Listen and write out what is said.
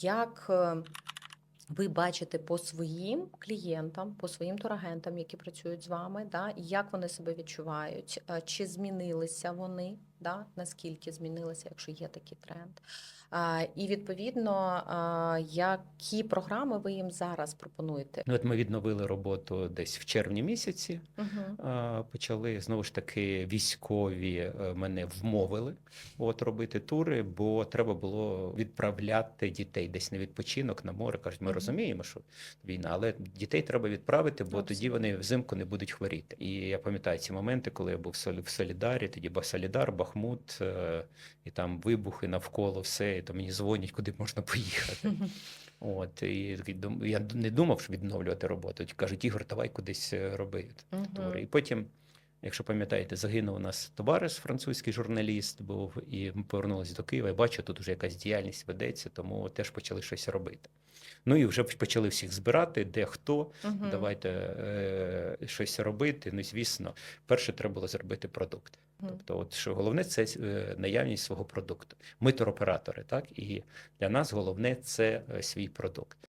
як е, ви бачите по своїм клієнтам, по своїм турагентам, які працюють з вами, да, як вони себе відчувають, Е, чи змінилися вони, да, наскільки змінилися, якщо є такий тренд. А, І відповідно, а, які програми ви їм зараз пропонуєте? Ну, от ми відновили роботу десь в червні місяці. Угу. А, Почали знову ж таки військові е, мене вмовили от робити тури, бо треба було відправляти дітей десь на відпочинок на море. кажуть, ми Мгм. розуміємо, що війна, але дітей треба відправити, бо тоді вони взимку не будуть хворіти. І я пам'ятаю ці моменти, коли я був в Солі- в Солідарі, тоді Солідар, Бахмут, е, і там вибухи навколо все. І то мені дзвонять, куди можна поїхати. От і я не думав, що відновлювати роботу. Кажуть, Ігор, давай кудись е, роби тури. І потім, якщо пам'ятаєте, загинув у нас товариш, французький журналіст був, і ми повернулися до Києва. І бачу, тут вже якась діяльність ведеться, тому теж почали щось робити. Ну і вже почали всіх збирати, де хто, Мгм. давайте е, щось робити. Ну, звісно, перше треба було зробити продукт. Тобто, от що головне це е, наявність свого продукту. Ми туроператори, так і для нас головне це е, свій продукт.